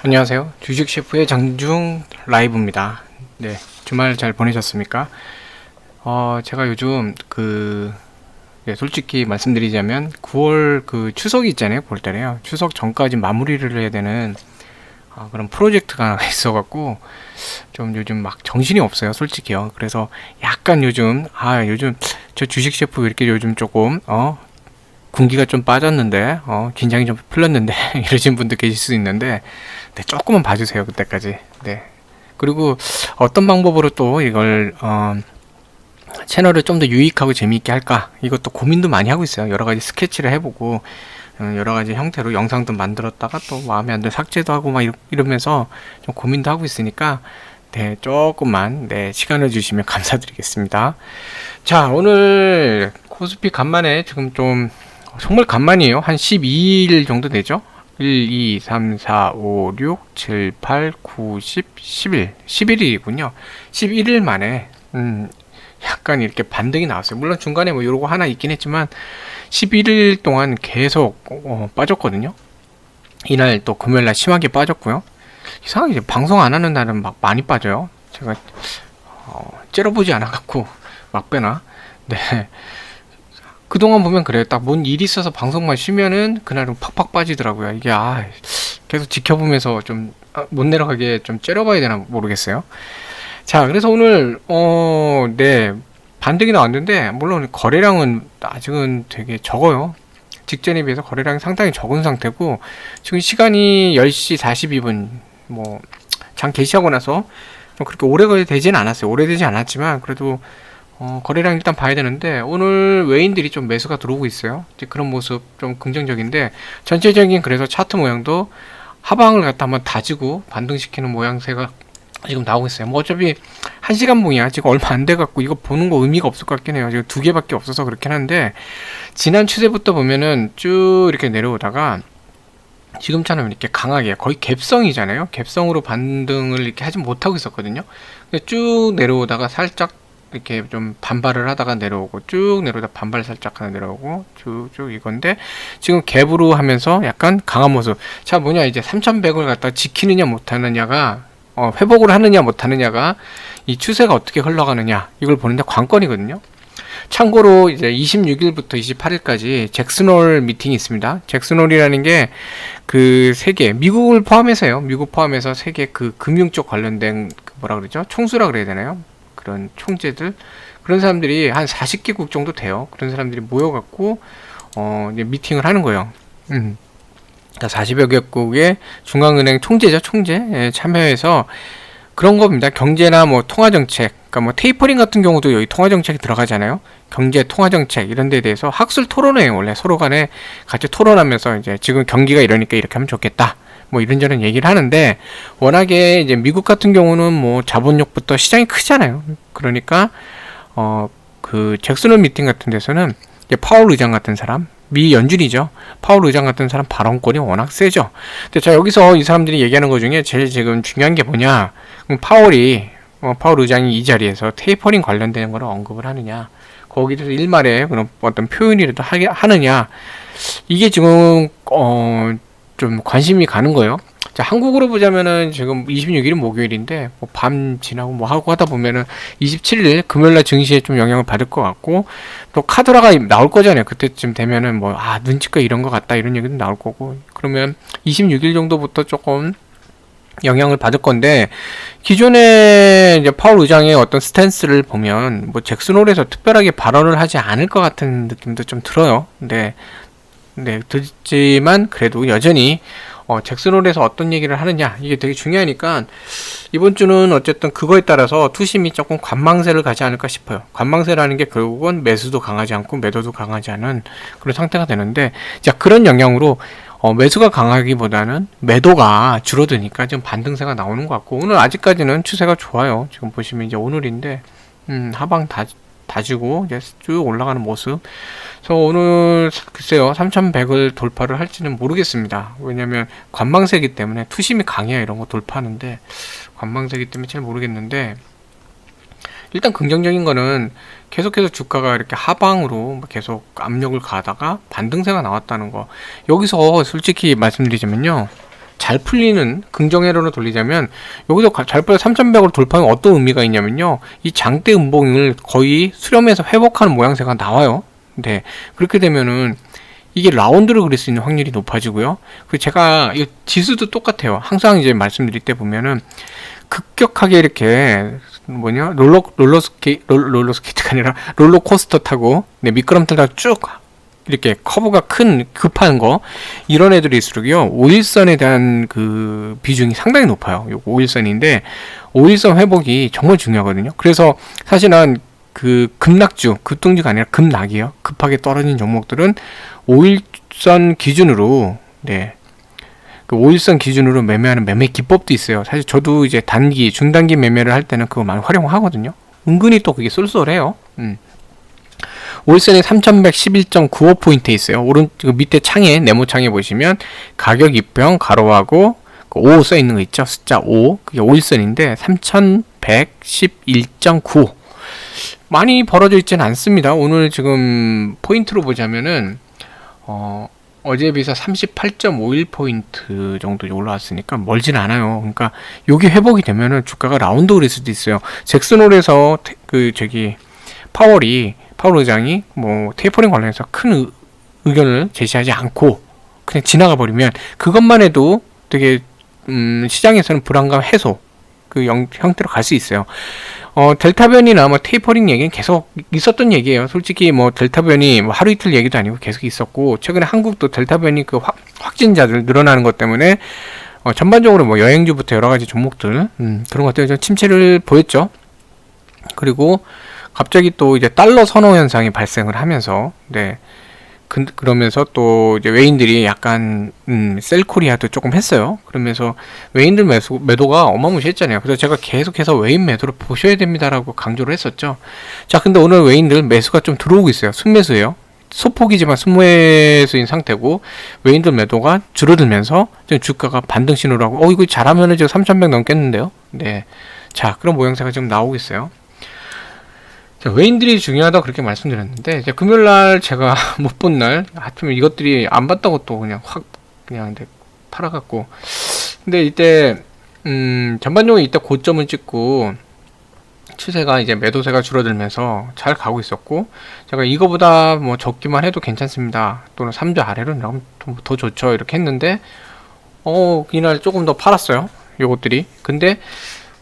안녕하세요. 주식 셰프의 장중 라이브입니다. 네, 주말 잘 보내셨습니까? 어, 제가 요즘 그 네, 솔직히 말씀드리자면 9월 그 추석이 있잖아요. 볼 때래요. 추석 전까지 마무리를 해야 되는 아, 그런 프로젝트가 하나 있어갖고 좀 요즘 막 정신이 없어요. 솔직히요. 그래서 약간 요즘 아 요즘 저 주식 셰프 왜 이렇게 요즘 조금 어 군기가 좀 빠졌는데 어 긴장이 좀 풀렸는데 이러신 분들 계실 수 있는데 네, 조금만 봐주세요 그때까지. 네. 그리고 어떤 방법으로 또 이걸 어 채널을 좀 더 유익하고 재미있게 할까? 이것도 고민도 많이 하고 있어요. 여러 가지 스케치를 해보고 어, 여러 가지 형태로 영상도 만들었다가 또 마음에 안 들어 삭제도 하고 막 이러- 이러면서 좀 고민도 하고 있으니까 네 조금만 네 시간을 주시면 감사드리겠습니다. 자 오늘 코스피 간만에 지금 좀 정말 간만이에요. 한 12일 정도 되죠? 1, 2, 3, 4, 5, 6, 7, 8, 9, 10, 11. 11일이군요. 11일 만에, 음, 약간 이렇게 반등이 나왔어요. 물론 중간에 뭐 요러고 하나 있긴 했지만, 11일 동안 계속, 어, 빠졌거든요. 이날 또 금요일 날 심하게 빠졌고요. 이상하게 이제 방송 안 하는 날은 막 많이 빠져요. 제가, 어, 째려보지 않아갖고, 막 빼나. 네. 그동안 보면 그래요. 딱 뭔 일이 있어서 방송만 쉬면은 그날은 팍팍 빠지더라고요. 이게 아 계속 지켜보면서 좀 못 내려가게 좀 째려봐야 되나 모르겠어요. 자, 그래서 오늘 어 네 반등이 나왔는데 물론 거래량은 아직은 되게 적어요. 직전에 비해서 거래량이 상당히 적은 상태고 지금 시간이 10시 42분 뭐 장 개시하고 나서 뭐 그렇게 오래 되지는 않았어요. 오래되지 않았지만 그래도 어, 거래량 일단 봐야 되는데 오늘 외인들이 좀 매수가 들어오고 있어요. 이제 그런 모습 좀 긍정적인데 전체적인 그래서 차트 모양도 하방을 갖다 한번 다지고 반등시키는 모양새가 지금 나오고 있어요. 뭐 어차피 한 시간 봉이야. 지금 얼마 안 돼 갖고 이거 보는 거 의미가 없을 것 같긴 해요. 지금 두 개밖에 없어서 그렇긴 한데 지난 추세부터 보면은 쭉 이렇게 내려오다가 지금처럼 이렇게 강하게 거의 갭성이잖아요. 갭성으로 반등을 이렇게 하지 못하고 있었거든요. 근데 쭉 내려오다가 살짝 이렇게 좀 반발을 하다가 내려오고 쭉 내려오다 반발 살짝 하나 내려오고 쭉쭉 이건데 지금 갭으로 하면서 약간 강한 모습. 자 뭐냐 이제 3100을 갖다 지키느냐 못하느냐가 어, 회복을 하느냐 못하느냐가 이 추세가 어떻게 흘러가느냐 이걸 보는데 관건이거든요. 참고로 이제 26일부터 28일까지 잭슨홀 미팅이 있습니다. 잭슨홀이라는 게 그 세계 미국을 포함해서요. 미국 포함해서 세계 그 금융 쪽 관련된 그 뭐라 그러죠? 총수라 그래야 되나요 그런 총재들 그런 사람들이 한 40개국 정도 돼요. 그런 사람들이 모여갖고 어 이제 미팅을 하는 거예요. 음. 40여 개국의 중앙은행 총재죠, 총재 예, 참여해서 그런 겁니다. 경제나 뭐 통화 정책, 그러니까 뭐 테이퍼링 같은 경우도 여기 통화 정책이 들어가잖아요. 경제 통화 정책 이런 데에 대해서 학술 토론회에 원래 서로 간에 같이 토론하면서 이제 지금 경기가 이러니까 이렇게 하면 좋겠다. 뭐 이런저런 얘기를 하는데 워낙에 이제 미국 같은 경우는 뭐 자본력부터 시장이 크잖아요. 그러니까 어 그 잭슨홀 미팅 같은 데서는 이제 파월 의장 같은 사람 미 연준이죠. 파월 의장 같은 사람 발언권이 워낙 세죠. 근데 자 여기서 이 사람들이 얘기하는 것 중에 제일 지금 중요한 게 뭐냐? 그럼 파월이 어, 파월 의장이 이 자리에서 테이퍼링 관련되는 거를 언급을 하느냐? 거기서 일말에 그런 어떤 표현이라도 하게 하느냐? 이게 지금 어 좀 관심이 가는 거예요. 자, 한국으로 보자면은 지금 26일은 목요일인데 뭐 밤 지나고 뭐 하고 하다 보면은 27일 금요일 날 증시에 좀 영향을 받을 것 같고 또 카드라가 나올 거잖아요. 그때쯤 되면은 뭐 아 눈치가 이런 것 같다 이런 얘기도 나올 거고 그러면 26일 정도부터 조금 영향을 받을 건데 기존에 이제 파월 의장의 어떤 스탠스를 보면 뭐 잭슨홀에서 특별하게 발언을 하지 않을 것 같은 느낌도 좀 들어요. 근데 네, 듣지만 그래도 여전히 어, 잭슨홀에서 어떤 얘기를 하느냐 이게 되게 중요하니까 이번 주는 어쨌든 그거에 따라서 투심이 조금 관망세를 가지 않을까 싶어요. 관망세라는 게 결국은 매수도 강하지 않고 매도도 강하지 않은 그런 상태가 되는데 자 그런 영향으로 어, 매수가 강하기보다는 매도가 줄어드니까 좀 반등세가 나오는 것 같고 오늘 아직까지는 추세가 좋아요. 지금 보시면 이제 오늘인데 음, 하방 다 다지고 이제 쭉 올라가는 모습. 그래서 오늘 글쎄요 3,100을 돌파를 할지는 모르겠습니다. 왜냐면 관망세기 때문에 투심이 강해야 이런 거 돌파하는데 관망세기 때문에 잘 모르겠는데 일단 긍정적인 거는 계속해서 주가가 이렇게 하방으로 계속 압력을 가다가 반등세가 나왔다는 거. 여기서 솔직히 말씀드리자면요. 잘 풀리는 긍정회로로 돌리자면 여기서 가- 잘 풀려 3100으로 돌파하면 어떤 의미가 있냐면요. 이 장대 음봉을 거의 수렴해서 회복하는 모양새가 나와요. 네. 그렇게 되면은 이게 라운드를 그릴 수 있는 확률이 높아지고요. 그리고 제가 이 지수도 똑같아요. 항상 이제 말씀드릴 때 보면은 급격하게 이렇게 뭐냐 롤러 롤러 스케 롤- 롤러 스케이트가 아니라 롤러 코스터 타고 네, 미끄럼틀다 쭉 이렇게 커브가 큰 급한 거 이런 애들일수록요 오일선에 대한 그 비중이 상당히 높아요. 요거 오일선인데 오일선 회복이 정말 중요하거든요. 그래서 사실은 그 급락주, 급등주가 아니라 급락이요. 급하게 떨어진 종목들은 오일선 기준으로 네. 그 오일선 기준으로 매매하는 매매 기법도 있어요. 사실 저도 이제 단기, 중단기 매매를 할 때는 그거 많이 활용하거든요. 은근히 또 그게 쏠쏠해요. 음. 오일선이 3111.95포인트에 있어요. 오른 그 밑에 창에 네모 창에 보시면 가격 입병 가로하고 5써 있는 거 있죠. 숫자 5. 그게 오일선인데 3111.95. 많이 벌어져 있지는 않습니다. 오늘 지금 포인트로 보자면은 어 어제에 비해서 38.51포인트 정도 올라왔으니까 멀진 않아요. 그러니까 요게 회복이 되면은 주가가 라운드 그릴 수도 있어요. 잭슨홀에서 테- 그 저기 파월이 파월 의장이 뭐 테이퍼링 관련해서 큰 의, 의견을 제시하지 않고 그냥 지나가 버리면 그것만 해도 되게 음, 시장에서는 불안감 해소 그 영, 형태로 갈 수 있어요. 어, 델타 변이나 뭐 테이퍼링 얘기는 계속 있었던 얘기예요. 솔직히 뭐 델타 변이 뭐 하루 이틀 얘기도 아니고 계속 있었고 최근에 한국도 델타 변이 그 확, 확진자들 늘어나는 것 때문에 어, 전반적으로 뭐 여행주부터 여러 가지 종목들 음, 그런 것들이 좀 침체를 보였죠. 그리고 갑자기 또 이제 달러 선호 현상이 발생을 하면서 네. 그, 그러면서 또 이제 외인들이 약간 음, 셀코리아도 조금 했어요. 그러면서 외인들 매수, 매도가 어마무시했잖아요. 그래서 제가 계속해서 외인 매도를 보셔야 됩니다라고 강조를 했었죠. 자, 근데 오늘 외인들 매수가 좀 들어오고 있어요. 순매수예요. 소폭이지만 순매수인 상태고 외인들 매도가 줄어들면서 지금 주가가 반등 신호를 하고 어 이거 잘하면 지금 3,100 넘겠는데요. 네. 자, 그런 모양새가 지금 나오고 있어요. 자, 외인들이 중요하다 그렇게 말씀드렸는데 이제 금요일 날 제가 못 본 날 하여튼 이것들이 안 봤다고 또 그냥 확 그냥 근데 팔아갖고. 근데 이때 음 전반적으로 이때 고점을 찍고 추세가 이제 매도세가 줄어들면서 잘 가고 있었고 제가 이거보다 뭐 적기만 해도 괜찮습니다. 또는 3주 아래로 나오면 더- 더 좋죠. 이렇게 했는데 어 이날 조금 더 팔았어요. 요것들이. 근데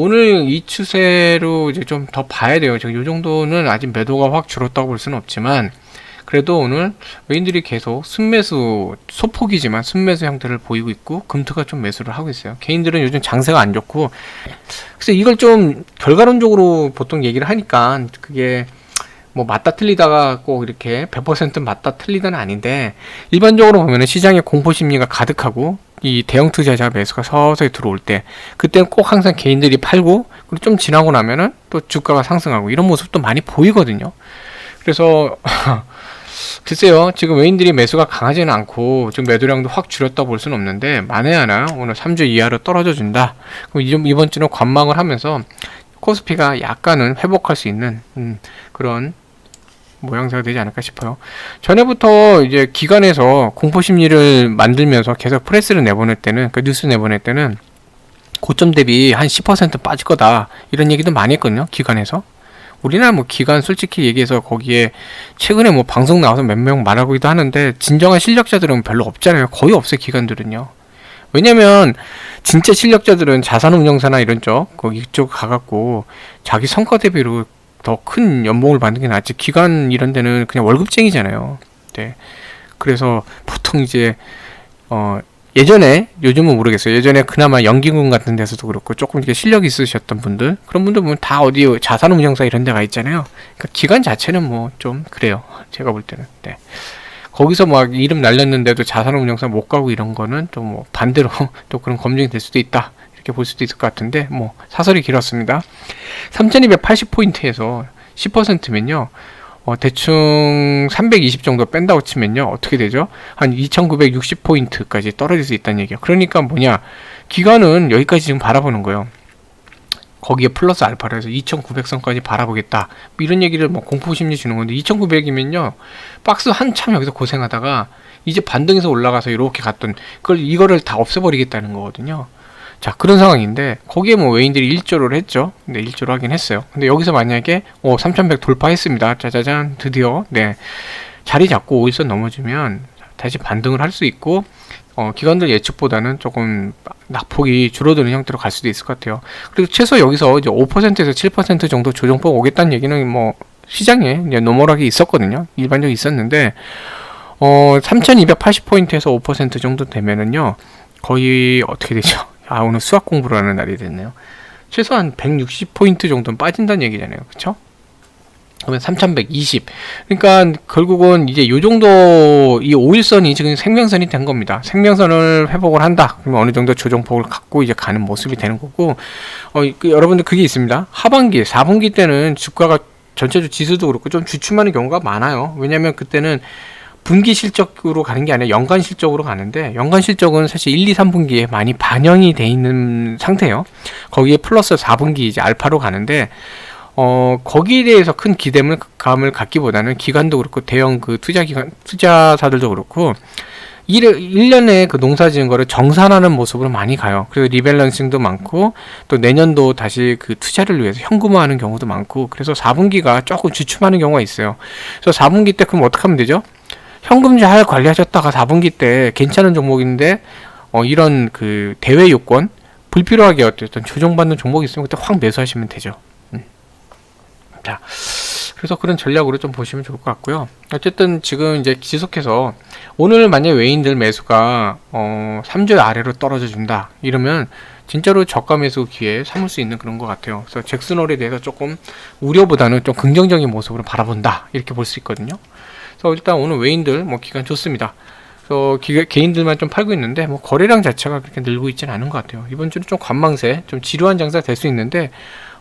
오늘 이 추세로 이제 좀 더 봐야 돼요. 지금 이 정도는 아직 매도가 확 줄었다고 볼 수는 없지만 그래도 오늘 외인들이 계속 순매수 소폭이지만 순매수 형태를 보이고 있고 금투가 좀 매수를 하고 있어요. 개인들은 요즘 장세가 안 좋고 그래서 이걸 좀 결과론적으로 보통 얘기를 하니까 그게 뭐 맞다 틀리다가 꼭 이렇게 100% 맞다 틀리다는 아닌데 일반적으로 보면은 시장에 공포 심리가 가득하고 이 대형 투자자 매수가 서서히 들어올 때 그때는 꼭 항상 개인들이 팔고 그리고 좀 지나고 나면은 또 주가가 상승하고 이런 모습도 많이 보이거든요. 그래서 글쎄요 지금 외인들이 매수가 강하지는 않고 지금 매도량도 확 줄였다 볼 수는 없는데 만에 하나 오늘 3주 이하로 떨어져 준다. 그럼 이- 이번 주는 관망을 하면서 코스피가 약간은 회복할 수 있는 음, 그런 모양새가 되지 않을까 싶어요. 전에부터 이제 기관에서 공포 심리를 만들면서 계속 프레스를 내보낼 때는 그 뉴스 내보낼 때는 고점 대비 한 10% 빠질 거다 이런 얘기도 많이 했거든요. 기관에서. 우리나라 뭐 기관 솔직히 얘기해서 거기에 최근에 뭐 방송 나와서 몇 명 말하기도 하는데 진정한 실력자들은 별로 없잖아요. 거의 없어요. 기관들은요. 왜냐면 진짜 실력자들은 자산운용사나 이런 쪽 거기 쪽 가갖고 자기 성과 대비로 더 큰 연봉을 받는 게 낫지 기관 이런 데는 그냥 월급쟁이잖아요. 네. 그래서 보통 이제 어 예전에 요즘은 모르겠어요. 예전에 그나마 연기군 같은 데서도 그렇고 조금 이렇게 실력 있으셨던 분들 그런 분들 보면 다 어디 자산운용사 이런 데가 있잖아요. 그러니까 기관 자체는 뭐 좀 그래요. 제가 볼 때는. 네. 거기서 막 이름 날렸는데도 자산운용사 못 가고 이런 거는 좀뭐 반대로 또 그런 검증이 될 수도 있다. 이렇게 볼 수도 있을 것 같은데 뭐 사설이 길었습니다. 3280포인트에서 10%면요. 어, 대충 320 정도 뺀다고 치면요. 어떻게 되죠? 한 2960포인트까지 떨어질 수 있다는 얘기예요. 그러니까 뭐냐? 기관은 여기까지 지금 바라보는 거예요. 거기에 플러스 알파를 해서 2,900선까지 바라보겠다. 뭐 이런 얘기를 뭐 공포심리 주는 건데 2,900이면요. 박스 한참 여기서 고생하다가 이제 반등해서 올라가서 이렇게 갔던 그걸 이거를 다 없애버리겠다는 거거든요. 자 그런 상황인데 거기에 뭐 외인들이 1조를 했죠. 네 1조를 하긴 했어요. 근데 여기서 만약에 오3,100 돌파했습니다. 짜자잔 드디어 네 자리 잡고 5일선 넘어주면 다시 반등을 할 수 있고 어, 기관들 예측보다는 조금 낙폭이 줄어드는 형태로 갈 수도 있을 것 같아요. 그리고 최소 여기서 이제 5%에서 7% 정도 조정폭 오겠다는 얘기는 뭐 시장에 이제 노멀하게 있었거든요. 일반적으로 있었는데 어 3,280포인트에서 5% 정도 되면은요 거의 어떻게 되죠? 아 오늘 수학 공부를 하는 날이 됐네요. 최소한 160포인트 정도는 빠진다는 얘기잖아요. 그쵸? 그러면 3120. 그러니까 결국은 이제 요 정도 이 5일선이 지금 생명선이 된 겁니다. 생명선을 회복을 한다. 그러면 어느 정도 조정폭을 갖고 이제 가는 모습이 되는 거고 어, 그 여러분들 그게 있습니다. 하반기, 4분기 때는 주가가 전체적 지수도 그렇고 좀 주춤하는 경우가 많아요. 왜냐면 그때는 분기 실적으로 가는 게 아니라 연간 실적으로 가는데 연간 실적은 사실 1, 2, 3분기에 많이 반영이 돼 있는 상태예요. 거기에 플러스 4분기 이제 알파로 가는데 어, 거기에 대해서 큰 기대감을 갖기보다는 기관도 그렇고 대형 그 투자 기관, 투자사들도 그렇고 1, 1년에 그 농사 지은 거를 정산하는 모습으로 많이 가요. 그리고 리밸런싱도 많고 또 내년도 다시 그 투자를 위해서 현금화하는 경우도 많고 그래서 4분기가 조금 주춤하는 경우가 있어요. 그래서 4분기 때 그럼 어떻게 하면 되죠? 현금 잘 관리하셨다가 4분기 때 괜찮은 종목인데 어, 이런 그 대외 요건 불필요하게 어쨌든 조정받는 종목이 있으면 그때 확 매수하시면 되죠. 음. 자, 그래서 그런 전략으로 좀 보시면 좋을 것 같고요. 어쨌든 지금 이제 지속해서 오늘 만약 외인들 매수가 어 3주 아래로 떨어져 준다 이러면 진짜로 저가 매수 기회 삼을 수 있는 그런 것 같아요. 그래서 잭슨홀에 대해서 조금 우려보다는 좀 긍정적인 모습으로 바라본다 이렇게 볼 수 있거든요. 그래서 일단 오늘 외인들 뭐 기간 좋습니다. 그래서 기, 개인들만 좀 팔고 있는데 뭐 거래량 자체가 그렇게 늘고 있지는 않은 것 같아요. 이번 주는 좀 관망세, 좀 지루한 장사 될 수 있는데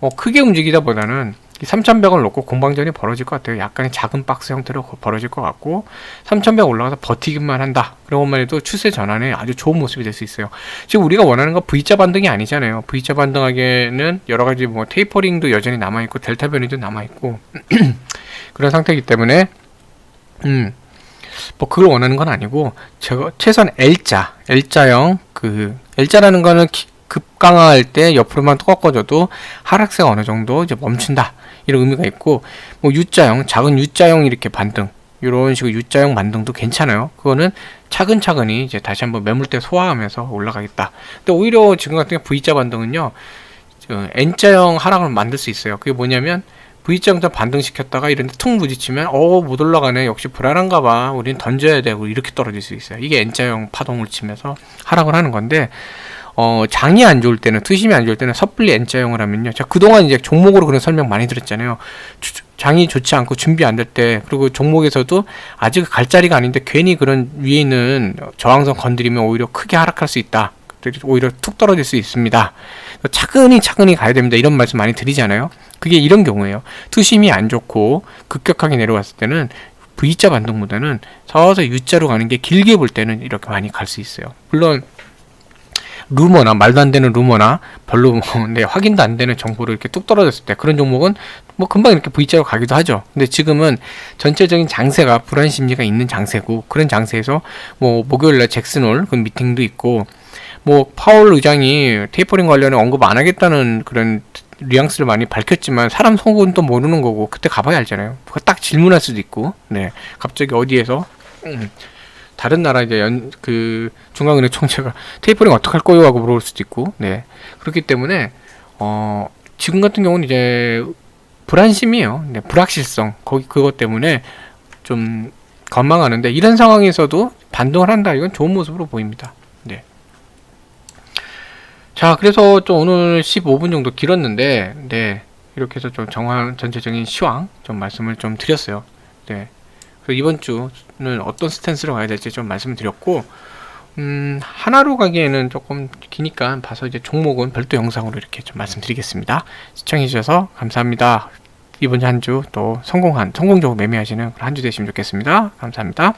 어, 크게 움직이다 보다는 3,100을 놓고 공방전이 벌어질 것 같아요. 약간의 작은 박스 형태로 벌어질 것 같고 3,100 올라가서 버티기만 한다. 그런 것만 해도 추세 전환에 아주 좋은 모습이 될 수 있어요. 지금 우리가 원하는 건 V자 반등이 아니잖아요. V자 반등하기에는 여러 가지 뭐 테이퍼링도 여전히 남아 있고 델타 변이도 남아 있고 그런 상태이기 때문에 음. 뭐 그걸 원하는 건 아니고 제가 최소한 L자, L자형 그 L자라는 거는 기, 급강화할 때 옆으로만 꺾어줘도 하락세가 어느 정도 이제 멈춘다 이런 의미가 있고 뭐 U자형, 작은 U자형 이렇게 반등 이런 식으로 U자형 반등도 괜찮아요. 그거는 차근차근히 이제 다시 한번 매물대 소화하면서 올라가겠다. 근데 오히려 지금 같은 경우 V자 반등은요 N자형 하락을 만들 수 있어요. 그게 뭐냐면 V자형도 반등시켰다가 이런 데퉁 부딪히면 어 못 올라가네. 역시 불안한가 봐. 우린 던져야 되고 이렇게 떨어질 수 있어요. 이게 N자형 파동을 치면서 하락을 하는 건데 어 장이 안 좋을 때는 투심이 안 좋을 때는 섣불리 N자형을 하면요. 자 그동안 이제 종목으로 그런 설명 많이 들었잖아요. 장이 좋지 않고 준비 안 될 때 그리고 종목에서도 아직 갈 자리가 아닌데 괜히 그런 위에 있는 저항선 건드리면 오히려 크게 하락할 수 있다. 오히려 툭 떨어질 수 있습니다. 차근히 차근히 가야 됩니다. 이런 말씀 많이 드리잖아요. 그게 이런 경우에요. 투심이 안 좋고 급격하게 내려왔을 때는 V자 반등보다는 서서 U자로 가는 게 길게 볼 때는 이렇게 많이 갈 수 있어요. 물론 루머나 말도 안 되는 루머나 별로 뭐, 네, 확인도 안 되는 정보로 이렇게 뚝 떨어졌을 때 그런 종목은 뭐 금방 이렇게 V자로 가기도 하죠. 근데 지금은 전체적인 장세가 불안 심리가 있는 장세고 그런 장세에서 뭐 목요일 날 잭슨홀 그 미팅도 있고 뭐 파월 의장이 테이퍼링 관련해 언급 안 하겠다는 그런 뉘앙스를 많이 밝혔지만 사람 속은 또 모르는 거고 그때 가봐야 알잖아요. 딱 질문할 수도 있고, 네, 갑자기 어디에서? 음, 다른 나라 이제 연 그 중앙은행 총재가 테이퍼링 어떻게 할 거요? 하고 물어볼 수도 있고, 네, 그렇기 때문에 어 지금 같은 경우는 이제 불안심이에요. 네, 불확실성. 거기 그것 때문에 좀 건망하는데 이런 상황에서도 반등을 한다. 이건 좋은 모습으로 보입니다. 자, 그래서 좀 오늘 15분 정도 길었는데, 네. 이렇게 해서 좀 정황, 전체적인 시황 좀 말씀을 좀 드렸어요. 네. 그래서 이번 주는 어떤 스탠스로 가야 될지 좀 말씀을 드렸고, 음, 하나로 가기에는 조금 기니까 봐서 이제 종목은 별도 영상으로 이렇게 좀 말씀드리겠습니다. 시청해주셔서 감사합니다. 이번 한 주 또 성공한, 성공적으로 매매하시는 한주 되시면 좋겠습니다. 감사합니다.